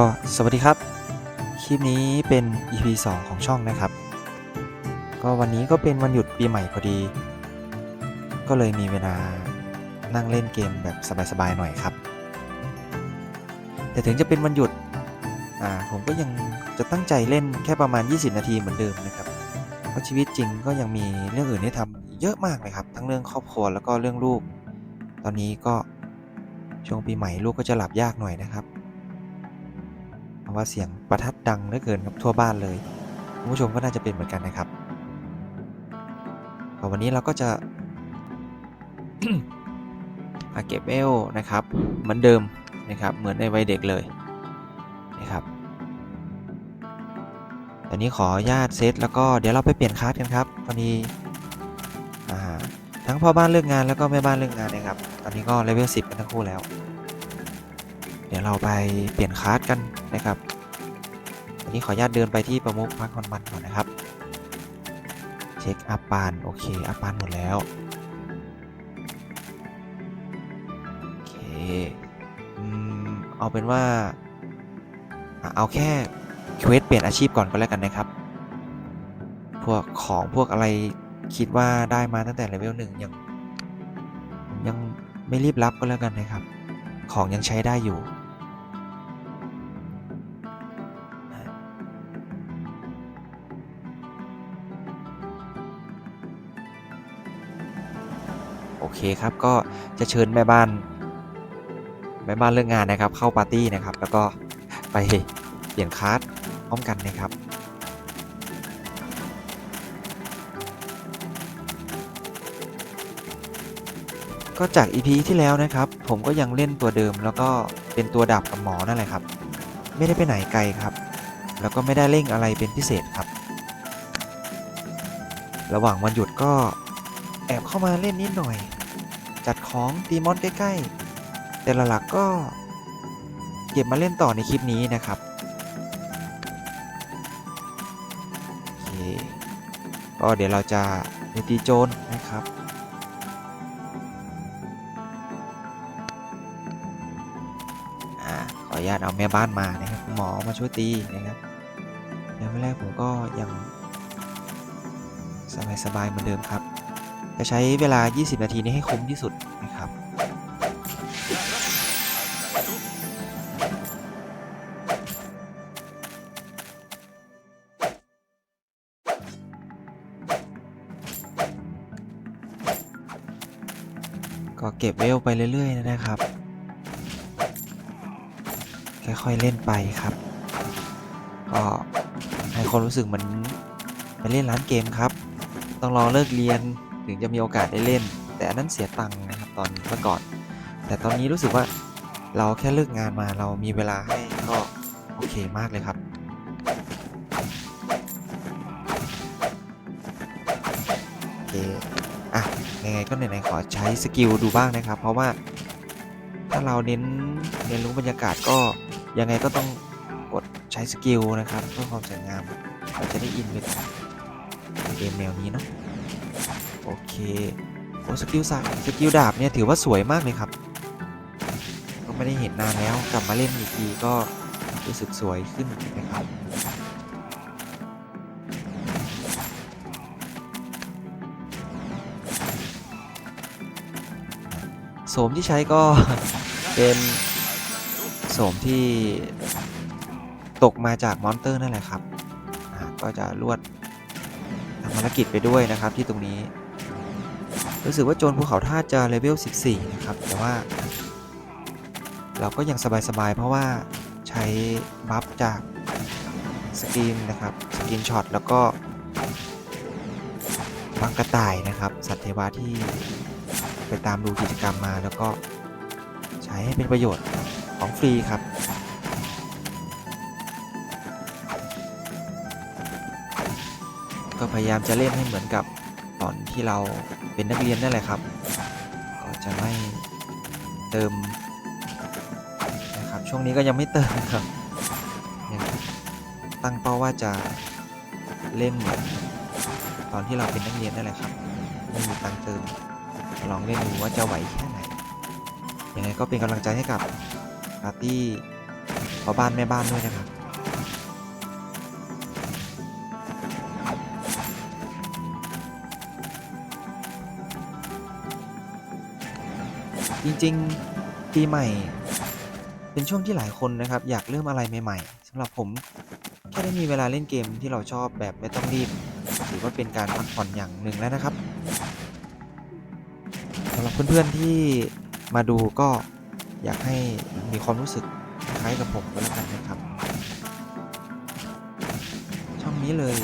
ก็สวัสดีครับ คลิปนี้เป็น EP 2 ของช่องนะครับ ก็วันนี้ก็เป็นวันหยุดปีใหม่พอดี ก็เลยมีเวลานั่งเล่นเกมแบบสบายๆหน่อยครับ แต่ถึงจะเป็นวันหยุดอ่าผมก็ยังจะตั้งใจเล่นแค่ประมาณ 20 นาทีเหมือนเดิมนะครับ เพราะชีวิตจริงก็ยังมีเรื่องอื่นให้ทำเยอะมากเลยครับ ทั้งเรื่องครอบครัวแล้วก็เรื่องลูก ตอนนี้ก็ช่วงปีใหม่ลูกก็จะหลับยากหน่อยนะครับ ว่าเสียงประทัดดังเหลือเกินครับทั่วบ้านเลยคุณผู้ชมก็น่าจะเป็นเหมือนกันนะครับวันนี้เราก็จะมาเก็บเวลนะครับ เหมือนเดิมนะครับ เหมือนในวัยเด็กเลยนะครับตอนนี้ขอญาตเซตแล้วก็เดี๋ยวเราไปเปลี่ยนคลาสกันครับตอนนี้ทั้งพ่อบ้านเลิกงานแล้วก็แม่บ้านเลิกงานนะครับ ตอนนี้ก็เลเวล10 กันทั้งคู่แล้ว ดี๋ยวเราไปเปลี่ยนคลาสกันนะครับวันนี้ขออนุญาตเดินไปที่ประมุขพักคอนมันก่อนนะครับ เช็คอัพปานโอเคอัพปานหมดแล้วโอเคอเอาเป็นว่าเอาแค่เควสเปลี่ยนอาชีพก่อนก็แล้วกันนะครับ พวกของพวกอะไรคิดว่าได้มาตั้งแต่เลเวลหนึ่งยังยังไม่รีบรับก็แล้วกันนะครับ ของยังใช้ได้อยู่ คครับก็จะเชิญแม่บ้าน แม่บ้านเรื่องงานนะครับ เข้าปาร์ตี้นะครับ แล้วก็ไปเปลี่ยนคลาสพร้อมกันนะครับก็จาก EP ที่แล้วนะครับ ผมก็ยังเล่นตัวเดิม แล้วก็เป็นตัวดาบกับหมอนั่นแหละครับ ไม่ได้ไปไหนไกลครับ แล้วก็ไม่ได้เร่งอะไรเป็นพิเศษครับ ระหว่างวันหยุดก็แอบเข้ามาเล่นนิดหน่อย จัดของตีมอนใกล้ๆ แต่หลักๆก็เก็บมาเล่นต่อในคลิปนี้นะครับโอเคก็เดี๋ยวเราจะไปตีโจนนะครับ อ่า ขออนุญาตเอาแม่บ้านมานะครับหมอมาช่วยตีนะครับเดี๋ยวแรกผมก็ยังสบายๆเหมือนเดิมครับ จะใช้เวลา 20 นาทีนี้ให้คุ้มที่สุดนะครับ ก็เก็บเวลไปเรื่อย ๆ นะครับ ค่อยๆเล่นไปครับ ก็ให้ความรู้สึกเหมือนไปเล่นร้านเกมครับ ต้องรอเลิกเรียน ถึงจะมีโอกาสได้เล่น แต่อันนั้นเสียตังค์นะครับตอนเมื่อก่อน แต่ตอนนี้รู้สึกว่าเราแค่เลิกงานมาเรามีเวลาให้ก็โอเคมากเลยครับ โอเค อะ ยังไงก็ไหนๆขอใช้สกิลดูบ้างนะครับ เพราะว่าถ้าเราเน้นเรียนรู้บรรยากาศก็ยังไงก็ต้องกดใช้สกิลนะครับเพื่อความสวยงามเราจะได้อินไปกับเกมแนวนี้เนาะ โอเคโอ้สกิลสักสกิลดาบเนี่ยถือว่าสวยมากเลยครับ ก็ไม่ได้เห็นนานแล้วกลับมาเล่นอีกทีก็รู้สึกสวยขึ้นนะครับโสมที่ใช้ก็เป็นโสมที่ตกมาจากมอนเตอร์นั่นแหละครับ ก็จะลวดทำภารกิจไปด้วยนะครับที่ตรงนี้ รู้สึกว่าโจรภูเขาท่าจะเลเวล 14 นะครับ แต่ว่า เราก็ยังสบายๆ เพราะว่าใช้บัฟจากสกินนะครับ สกินช็อตแล้วก็บังกระต่ายนะครับ สัตว์เทวาที่ไปตามดูกิจกรรมมาแล้วก็ใช้ให้เป็นประโยชน์ของฟรีครับก็พยายามจะเล่นให้เหมือนกับ ตอนที่เราเป็นนักเรียนนั่นแหละครับ ก็จะไม่เติมนะครับช่วงนี้ก็ยังไม่เติมครับยังตั้งเป้าว่าจะเล่นเหมือนตอนที่เราเป็นนักเรียนนั่นแหละครับไม่มีตังเติมลองเล่นดูว่าจะไหวแค่ไหนยังไงก็เป็นกำลังใจให้กับปาร์ตี้พ่อบ้านแม่บ้านด้วยนะครับ จริงๆปีใหม่ เป็นช่วงที่หลายคนนะครับ อยากเริ่มอะไรใหม่ๆสำหรับผมแค่ได้มีเวลาเล่นเกมที่เราชอบแบบไม่ต้องรีบถือว่าเป็นการพักผ่อนอย่างหนึ่งแล้วนะครับสำหรับเพื่อนๆที่มาดูก็อยากให้มีความรู้สึกคล้ายกับผมก็แล้วกันนะครับ ช่องนี้เลย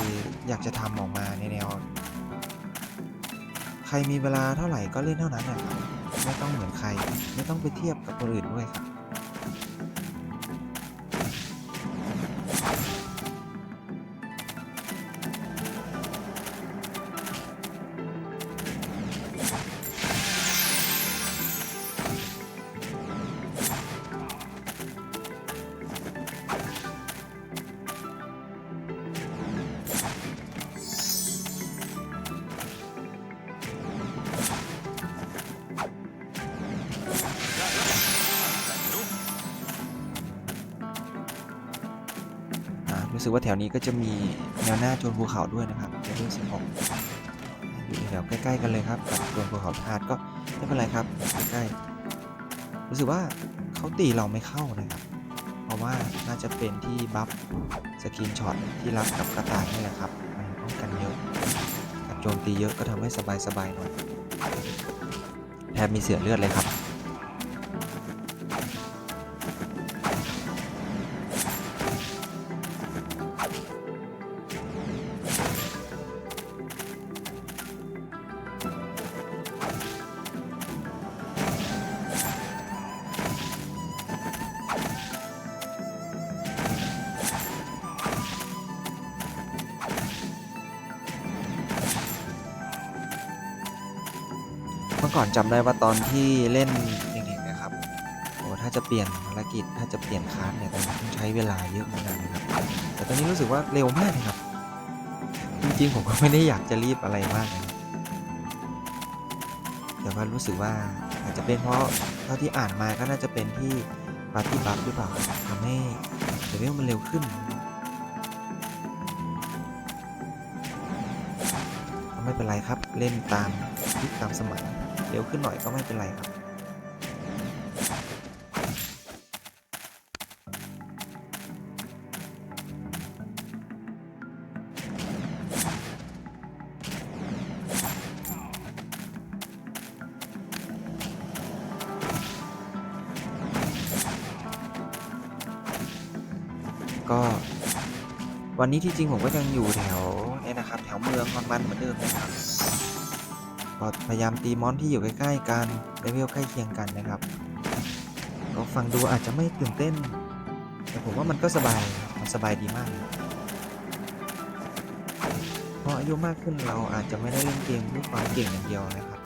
อยากจะทำออกมาในแนว ใครมีเวลาเท่าไหร่ก็เล่นเท่านั้นนะครับไม่ต้องเหมือนใคร ไม่ต้องไปเทียบกับคนอื่นด้วยครับ รู้สึกว่าแถวนี้ก็จะมีแนวหน้าโจนภูเขาด้วยนะครับเลเวล16อยู่แถวใกล้ๆ กันเลยครับกับโจนภูเขาธาตุก็ไม่เป็นไรครับใกล้ๆรู้สึกว่าเขาตีเราไม่เข้านะครับ เพราะว่าน่าจะเป็นที่บัฟสกินช็อตที่รับกับกระต่ายนี่แหละครับมันป้องกันเยอะกับโจมตีเยอะก็ทำให้สบายๆหน่อยแทบมีเสือเลือดเลยครับ อก่อนจำได้ว่าตอนที่เล่นเด็กๆนะครับโอ้ถ้าจะเปลี่ยนภารกิจถ้าจะเปลี่ยนคลาสเนี่ยต้องใช้เวลาเยอะเหมือนกันนะครับ แต่ตอนนี้รู้สึกว่าเร็วมากนะครับ จริงๆผมก็ไม่ได้อยากจะรีบอะไรมากนะแต่ว่ารู้สึกว่าอาจจะเป็นเพราะเท่าที่อ่านมาก็น่าจะเป็นที่ปาร์ตี้บัฟหรือเปล่าทำให้เลเวลมันเร็วขึ้นไม่เป็นไรครับเล่นตามยุคตามสมัย เร็วขึ้นหน่อยก็ไม่เป็นไรครับ ก็วันนี้ที่จริงผมก็ยังอยู่แถวเนี่ยนะครับ แถวเมืองมันมันเหมือนเดิมนะครับ ก็พยายามตีมอนที่อยู่ใกล้ๆกันเลเวลใกล้เคียงกันนะครับ ก็ฟังดูอาจจะไม่ตื่นเต้น แต่ผมว่ามันก็สบาย มันสบายดีมากเลยพออายุมากขึ้นเราอาจจะไม่ได้เล่นเกมด้วยความเก่งอย่างเดียวนะครับ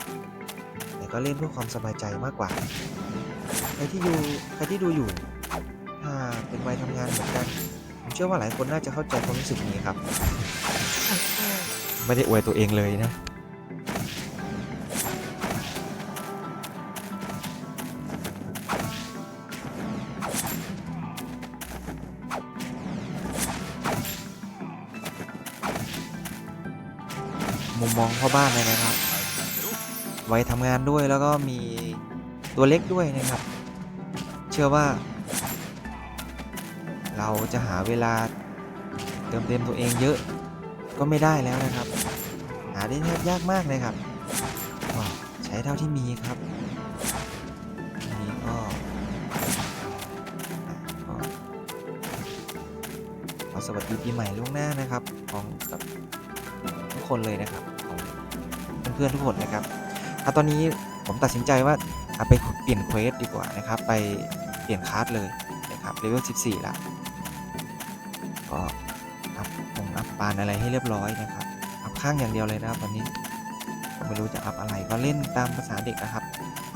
แต่ก็เล่นเพื่อความสบายใจมากกว่า ใครที่อยู่ใครที่ดูอยู่ ถ้าเป็นวัยทำงานเหมือนกัน ผมเชื่อว่าหลายคนน่าจะเข้าใจความรู้สึกนี้ครับ ไม่ได้อวยตัวเองเลยนะ มุมมองพ่อบ้านเลยนะครับ ไวัยทำงานด้วยแล้วก็มีตัวเล็กด้วยนะครับ เชื่อว่า เราจะหาเวลาเติมเต็มตัวเองเยอะก็ไม่ได้แล้วนะครับ หาได้แทบยากมากเลยครับใช้เท่าที่มีครับนนี้ก็ขอสวัสดีปีใหม่ล่วงหน้านะครับ ของกับ คนเลยนะครับของเพื่อนๆทุกคนนะครับอะตอนนี้ผมตัดสินใจว่าเอาไปเปลี่ยนเควสดีกว่านะครับ ไปเปลี่ยนคลาสเลยนะครับเลเวล14ละก็อัพคงอัพปานอะไรให้เรียบร้อยนะครับอัพข้างอย่างเดียวเลยนะครับตอนนี้ไม่รู้จะอัพอะไรก็เล่นตามภาษาเด็กนะครับ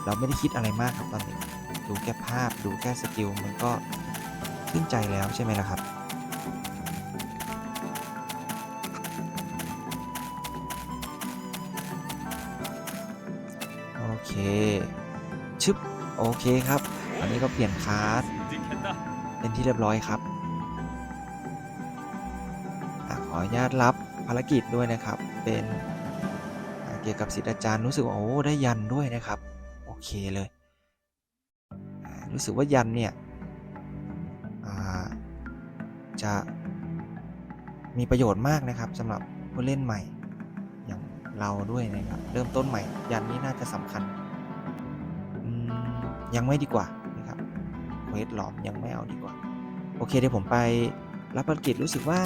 เราไม่ได้คิดอะไรมากครับตอนนี้ดูแค่ภาพดูแค่สกิลมันก็ขึ้นใจแล้วใช่ไหมล่ะครับ โอเคครับอันนี้ก็เปลี่ยนคลาสเป็นที่เรียบร้อยครับอขออนุญาตรับภารกิจด้วยนะครับ เป็นเกี่ยวกับศิษย์อาจารย์รู้สึกว่าโอ้ได้ยันด้วยนะครับ โอเคเลย รู้สึกว่ายันเนี่ยจะมีประโยชน์มากนะครับสำหรับผู้เล่นใหม่อย่างเราด้วยนะครับ เริ่มต้นใหม่ ยันนี้น่าจะสำคัญ ยังไม่ดีกว่านะครับเควสหลอมยังไม่เอาดีกว่า โอเคเดี๋ยวผมไปรับภารกิจรู้สึกว่า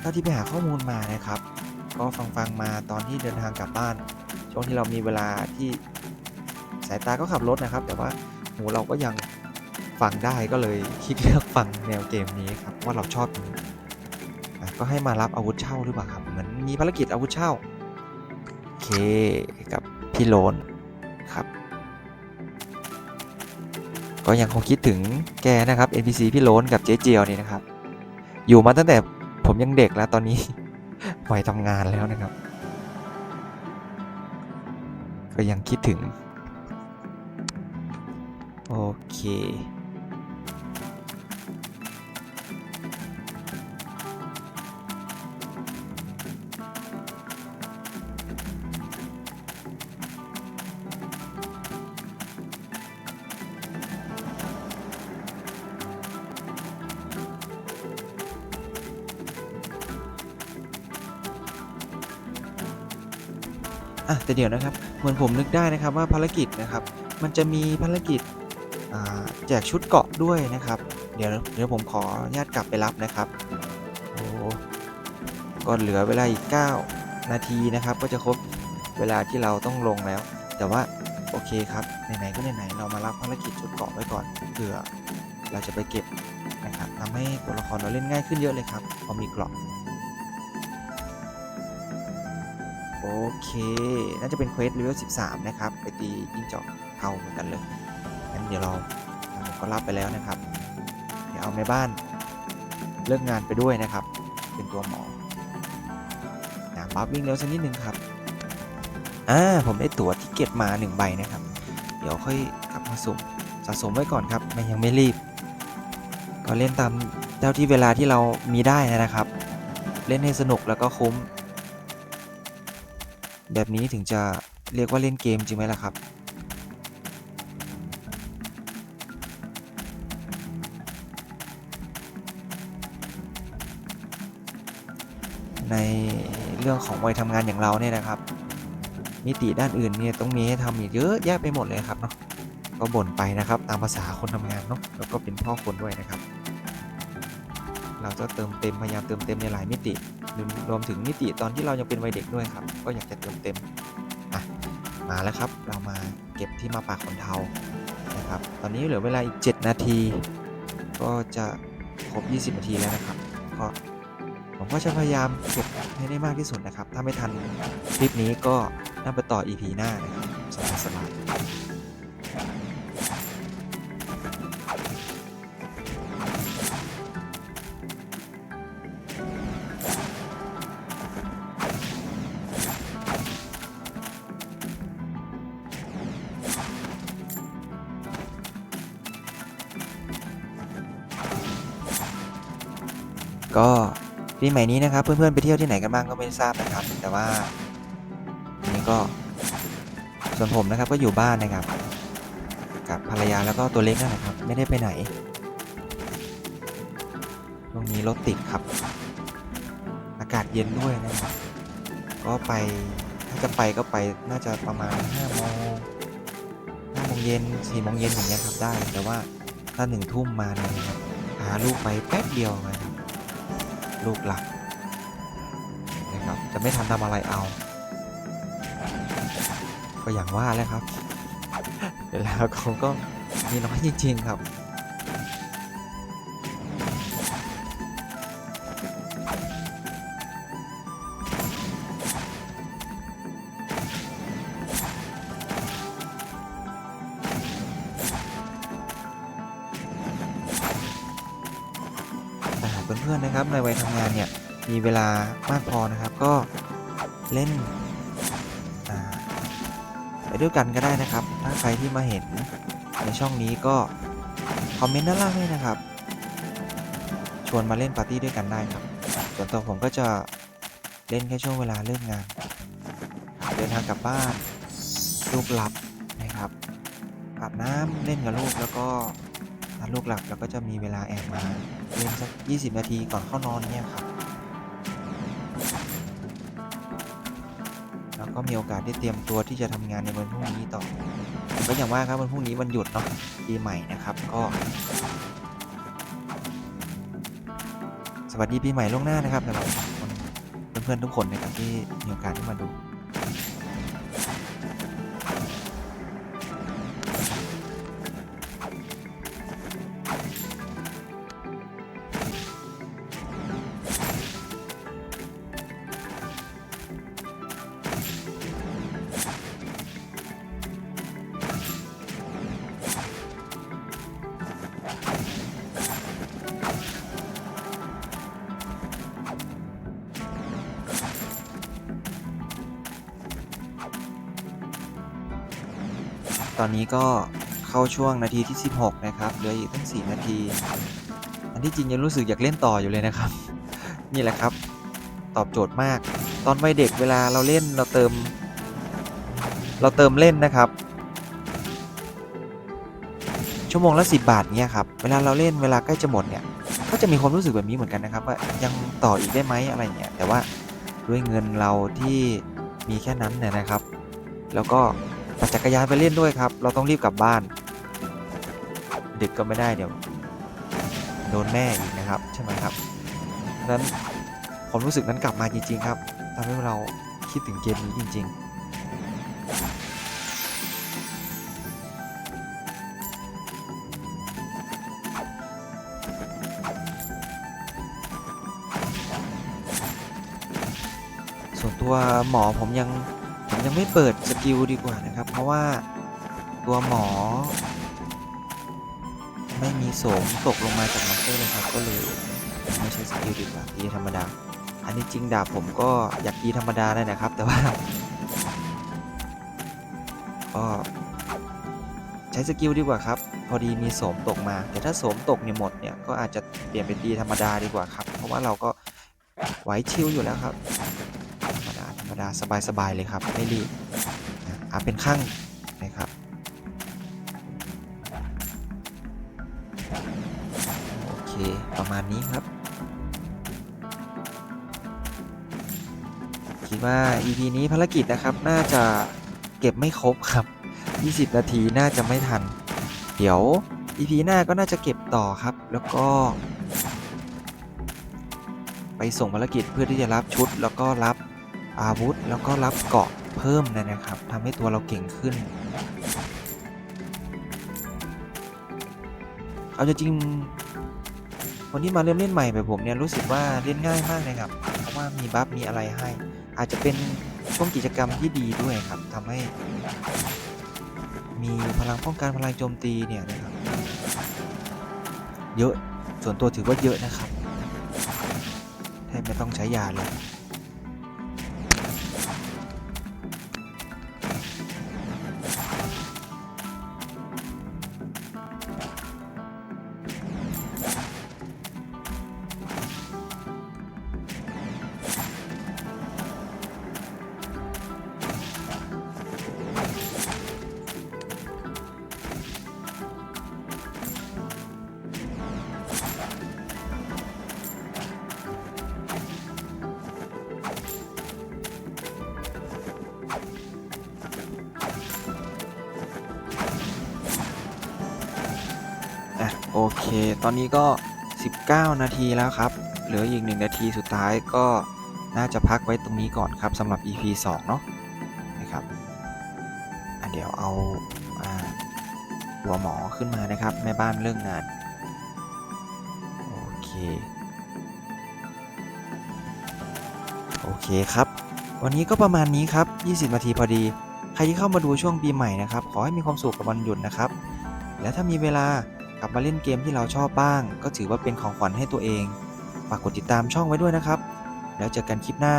เท่าที่ไปหาข้อมูลมานะครับ ก็ฟังฟังมาตอนที่เดินทางกลับบ้าน ช่วงที่เรามีเวลาที่สายตาก็ขับรถนะครับ แต่ว่าหูเราก็ยังฟังได้ก็เลยคิดเลือกฟังแนวเกมนี้ครับว่าเราชอบนี้ก็ให้มารับอาวุธเช่าหรือเปล่าครับเหมือนมีภารกิจอาวุธเช่าโอเคกับพี่โลนครับ ก็ยังคงคิดถึงแกนะครับ NPC พี่โลนกับเจ๊เจียวนี่นะครับ อยู่มาตั้งแต่ผมยังเด็กแล้วตอนนี้วัยทำงานแล้วนะครับ ก็ยังคิดถึง โอเค อะแต่เดี๋ยวนะครับ เหมือนผมนึกได้นะครับว่าภารกิจนะครับ มันจะมีภารกิจแจกชุดเกาะด้วยนะครับ เดี๋ยวเดี๋ยวผมขออนุญาตกลับไปรับนะครับโอ้ก็เหลือเวลาอีก 9 นาทีนะครับ ก็จะครบเวลาที่เราต้องลงแล้ว แต่ว่าโอเคครับไหนๆก็ไหนๆเรามารับภารกิจชุดเกาะไว้ก่อนเผื่อเราจะไปเก็บนะครับทำให้ตัวละครเราเล่นง่ายขึ้นเยอะเลยครับพอมีเกราะ โอเค น่าจะเป็นเควสเลเวล13 นะครับ ไปตีจิ้งจอกเทาเหมือนกันเลย งั้นเดี๋ยวเราผมก็รับไปแล้วนะครับ เดี๋ยวเอาแม่บ้านเลิกงานไปด้วยนะครับ เป็นตัวหมอนะบัฟวิ่งเร็วสักนิดนึงครับ อ่า ผมได้ตั๋วทิเก็ตมา 1 ใบนะครับ เดี๋ยวค่อยกลับมาสุ่มสะสมไว้ก่อนครับไม่ยังไม่รีบ ก็เล่นตามเท่าที่เวลาที่เรามีได้นะครับ เล่นให้สนุกแล้วก็คุ้ม แบบนี้ถึงจะเรียกว่าเล่นเกมจริงไหมล่ะครับ ในเรื่องของวัยทำงานอย่างเราเนี่ยนะครับ มิติด้านอื่นเนี่ยต้องมีให้ทำอีกเยอะแยะไปหมดเลยครับเนาะก็บ่นไปนะครับตามภาษาคนทำงานเนาะแล้วก็เป็นพ่อคนด้วยนะครับ เราจะเติมเต็มพยายามเติมเต็มในหลายมิติ รวมถึงมิติตอนที่เรายังเป็นวัยเด็กด้วยครับ ก็อยากจะเติมเต็มอะมาแล้วครับ เรามาเก็บที่มาปากขนเทานะครับ ตอนนี้เหลือเวลาอีก 7 นาที ก็จะครบ 20 นาทีแล้วนะครับ ก็ผมก็จะพยายามเก็บให้ได้มากที่สุดนะครับ ถ้าไม่ทันคลิปนี้ก็น่าไปต่อ EP หน้านะครับสบายๆก็ ปีใหม่นี้นะครับ เพื่อนๆไปเที่ยวที่ไหนกันบ้างก็ไม่ทราบนะครับ แต่ว่านนี้ก็ส่วนผมนะครับก็อยู่บ้านนะครับ กับภรรยาแล้วก็ตัวเล็กนั่นแหละครับ ไม่ได้ไปไหนช่วงนี้รถติดครับ อากาศเย็นด้วยนะครับ ก็ไปถ้าจะไปก็ไปน่าจะประมาณ5โมง5โมงเย็น4โมงเย็นอย่างเงี้ยครับได้ แต่ว่าถ้าหนึ่งทุ่มมาเนี่ยนะครับพาลูกไปแป๊บเดียวนะครับ ลูกหลักนะครับ จะไม่ทันทำอะไรเอา ก็อย่างว่าแล้วครับ เวลาเขาก็มีน้อยจริงๆครับ นะครับในวัยทำงานเนี่ยมีเวลามากพอนะครับก็เล่นไปด้วยกันก็ได้นะครับ ถ้าใครที่มาเห็นในช่องนี้ก็ คอมเมนต์ด้านล่างด้วยนะครับ ชวนมาเล่นปาร์ตี้ด้วยกันได้ครับ ส่วนตัวผมก็จะเล่นแค่ช่วงเวลาเลิกงาน เดินทางกลับบ้านลูกหลับนะครับอาบน้ำเล่นกับลูกแล้วก็ ถ้าลูกหลับเราก็จะมีเวลาแอบมาเล่นสัก 20 นาทีก่อนเข้านอนเนี่ยครับ แล้วก็มีโอกาสได้เตรียมตัวที่จะทำงานในวันพรุ่งนี้ต่อ ก็อย่างว่าครับวันพรุ่งนี้วันหยุดเนาะปีใหม่นะครับ ก็สวัสดีปีใหม่ล่วงหน้านะครับสำหรับคนเพื่อนๆทุกคนนะครับที่มีโอกาสได้มาดู ตอนนี้ก็เข้าช่วงนาทีที่ 16 นะครับ เหลืออีกตั้ง 4 นาที อันที่จริงยังรู้สึกอยากเล่นต่ออยู่เลยนะครับ นี่แหละครับ ตอบโจทย์มาก ตอนวัยเด็กเวลาเราเล่นเราเติม เราเติมเล่นนะครับ ชั่วโมงละ 10 บาทเนี้ยครับ เวลาเราเล่นเวลาใกล้จะหมดเนี่ย ก็จะมีความรู้สึกแบบนี้เหมือนกันนะครับ ว่ายังต่ออีกได้ไหมอะไรเงี้ย แต่ว่าด้วยเงินเราที่มีแค่นั้นเนี่ยนะครับ แล้วก็ ปั่นจักรยานไปเล่นด้วยครับ เราต้องรีบกลับบ้าน ดึกก็ไม่ได้เดี๋ยวโดนแม่อีกนะครับใช่ไหมครับเพราะฉะนั้นความรู้สึกนั้นกลับมาจริง ๆ ครับทำให้เราคิดถึงเกมนี้จริง ๆส่วนตัวหมอผมยัง ยังไม่เปิดสกิลดีกว่านะครับ เพราะว่าตัวหมอ ไม่มีโสมตกลงมาจากมอนเตอร์เลยครับ ก็เลยไม่ใช้สกิลดีกว่าตีธรรมดา อันนี้จริงดาบผมก็อยากตีธรรมดาเลยนะครับ แต่ว่าก็ใช้สกิลดีกว่าครับ พอดีมีโสมตกมา แต่ถ้าโสมตกเนี่ยหมดเนี่ยก็อาจจะเปลี่ยนเป็นตีธรรมดาดีกว่าครับ เพราะว่าเราก็ไหวชิลอยู่แล้วครับ ดาสบายๆเลยครับ ไม่รีบอะเป็นข้างนะครับโอเคประมาณนี้ครับ คิดว่า EP นี้ภารกิจนะครับน่าจะเก็บไม่ครบครับ 20 นาทีน่าจะไม่ทัน เดี๋ยว EP หน้าก็น่าจะเก็บต่อครับ แล้วก็ ไปส่งภารกิจเพื่อที่จะรับชุดแล้วก็รับ อาวุธ แล้วก็รับเกาะเพิ่มเลยนะครับทำให้ตัวเราเก่งขึ้น เอาจริงๆคนที่มาเริ่มเล่นใหม่แบบผมเนี่ยรู้สึกว่าเล่นง่ายมากเลยครับเพราะว่ามีบัฟมีอะไรให้ อาจจะเป็นช่วงกิจกรรมที่ดีด้วยครับทำให้ มีพลังป้องกันพลังโจมตีเนี่ยนะครับเยอะส่วนตัวถือว่าเยอะนะครับแทบไม่ต้องใช้ยาเลย เค ตอนนี้ก็ 19 นาทีแล้วครับ เหลืออีก 1 นาทีสุดท้ายก็น่าจะพักไว้ตรงนี้ก่อนครับสำหรับ EP 2 เนาะนะครับอะเดี๋ยวเอาอ่าหัวหมอขึ้นมานะครับ แม่บ้านเรื่องงาน โอเค โอเคครับ วันนี้ก็ประมาณนี้ครับ 20 นาทีพอดี ใครที่เข้ามาดูช่วงปีใหม่นะครับ ขอให้มีความสุขกับวันหยุดนะครับ และถ้ามีเวลา กลับมาเล่นเกมที่เราชอบบ้าง ก็ถือว่าเป็นของขวัญให้ตัวเองฝากกดติดตามช่องไว้ด้วยนะครับ แล้วเจอกันคลิปหน้า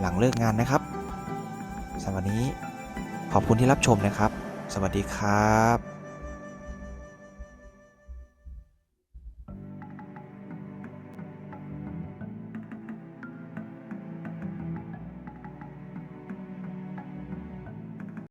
หลังเลิกงานนะครับสำหรับวันนี้ขอบคุณที่รับชมนะครับ สวัสดีครับ